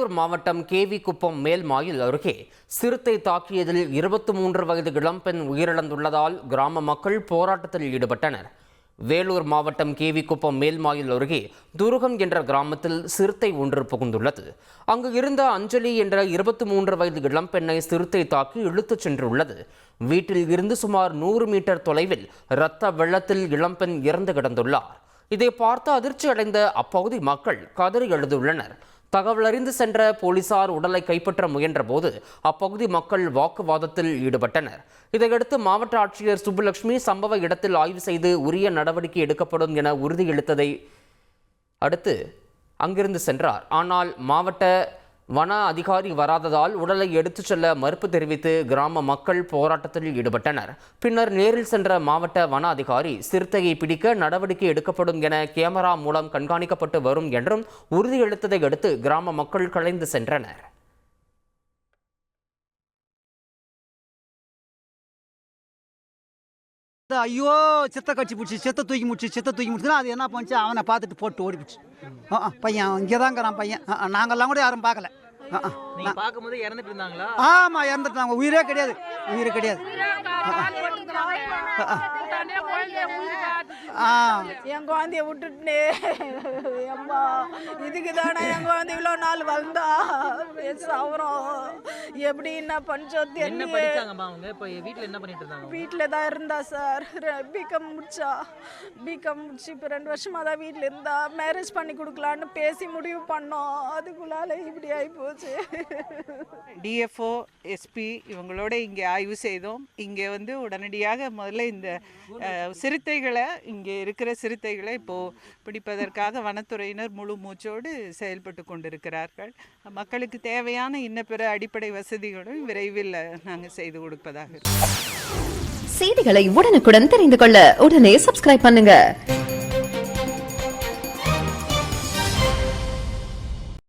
வேலூர் மாவட்டம் கேவி குப்பம் மேல்மாயில் அருகே சிறுத்தை தாக்கியதில் இருபத்தி மூன்று வயது இளம்பெண் உயிரிழந்துள்ளதால் கிராம மக்கள் போராட்டத்தில் ஈடுபட்டனர். வேலூர் மாவட்டம் கேவிக்குப்பம் மேல்மாயில் அருகே துருகம் என்ற கிராமத்தில் சிறுத்தை ஒன்று புகுந்துள்ளது. அங்கு இருந்த அஞ்சலி என்ற இருபத்தி மூன்று வயது இளம்பெண்ணை சிறுத்தை தாக்கி இழுத்துச் சென்றுள்ளது. வீட்டில் இருந்து சுமார் நூறு மீட்டர் தொலைவில் இரத்த வெள்ளத்தில் இளம்பெண் இறந்து கிடந்துள்ளார். இதை பார்த்து அதிர்ச்சி அடைந்த அப்பகுதி மக்கள் கதறி எழுதுள்ளனர் தகவலறிந்து சென்ற போலீசார் உடலை கைப்பற்ற முயன்றபோது அப்பகுதி மக்கள் வாக்குவாதத்தில் ஈடுபட்டனர். இதையடுத்து மாவட்ட ஆட்சியர் சுப்புலட்சுமி சம்பவ இடத்தில் ஆய்வு செய்து உரிய நடவடிக்கை எடுக்கப்படும் என உறுதியளித்ததை அடுத்து அங்கிருந்து சென்றார். ஆனால் மாவட்ட வன அதிகாரி வராததால் உடலை எடுத்துச் செல்ல மறுப்பு தெரிவித்து கிராம மக்கள் போராட்டத்தில் ஈடுபட்டனர். பின்னர் நேரில் சென்ற மாவட்ட வன அதிகாரி சிறுத்தையை பிடிக்க நடவடிக்கை எடுக்கப்படும் என கேமரா மூலம் கண்காணிக்கப்பட்டு வரும் என்றும் உறுதியளித்ததை அடுத்து கிராம மக்கள் கலைந்து சென்றனர். ஐயோ சித்த கட்சி பிடிச்சி சித்த தூக்கி முடிச்சு சித்த தூக்கி முடிச்சுன்னா அது என்ன பண்ணுச்சு அவனை பார்த்துட்டு போட்டு ஓடிப்பிடுச்சு பையன் இங்கே தாங்கிறான் பையன். நாங்கெல்லாம் கூட யாரும் பார்க்கல. ஆ, ஆ. நீங்க பார்க்கும்போது இறந்துட்டு இருந்தாங்களா? ஆமாம் இறந்துட்டாங்க. உயிரே கிடையாது. உயிரே கிடையாது. என் குழந்தைய விட்டுட்டுனே. அம்மா இதுக்கு தானே என் குழந்தை இவ்வளோ நாள் வந்தா? சவரம். எப்படி என்ன பஞ்சோ என்ன தெரியல படிச்சாங்கம்மா அவங்க? இப்போ வீட்ல என்ன பண்ணிட்டு இருந்தாங்க அவங்க? வீட்டில் தான் இருந்தா சார். பிகாம் முடிச்சா. பிகாம் முடிச்சு இப்போ ரெண்டு வருஷமாக தான் வீட்டில் இருந்தா. மேரேஜ் பண்ணி கொடுக்கலான்னு பேசி முடிவு பண்ணோம். அதுக்குள்ளால இப்படி ஆகி போச்சு டிஎஃப்ஓ எஸ்பி இவங்களோட இங்கே ஆய்வு செய்தோம். இங்கே வந்து உடனடியாக முதல்ல இந்த சிறுத்தைகளை இங்கே இருக்கிற சிறுத்தைகளை இப்போது பிடிப்பதற்காக வனத்துறையினர் முழு மூச்சோடு செயல்பட்டு கொண்டிருக்கிறார்கள். மக்களுக்கு தேவையான இன்ன பிற அடிப்படை வசதிகளும் விரைவில் நாங்கள் செய்து கொடுப்பதாக செய்திகளை உடனுக்குடன் தெரிந்து கொள்ள உடனே சப்ஸ்கிரைப் பண்ணுங்க.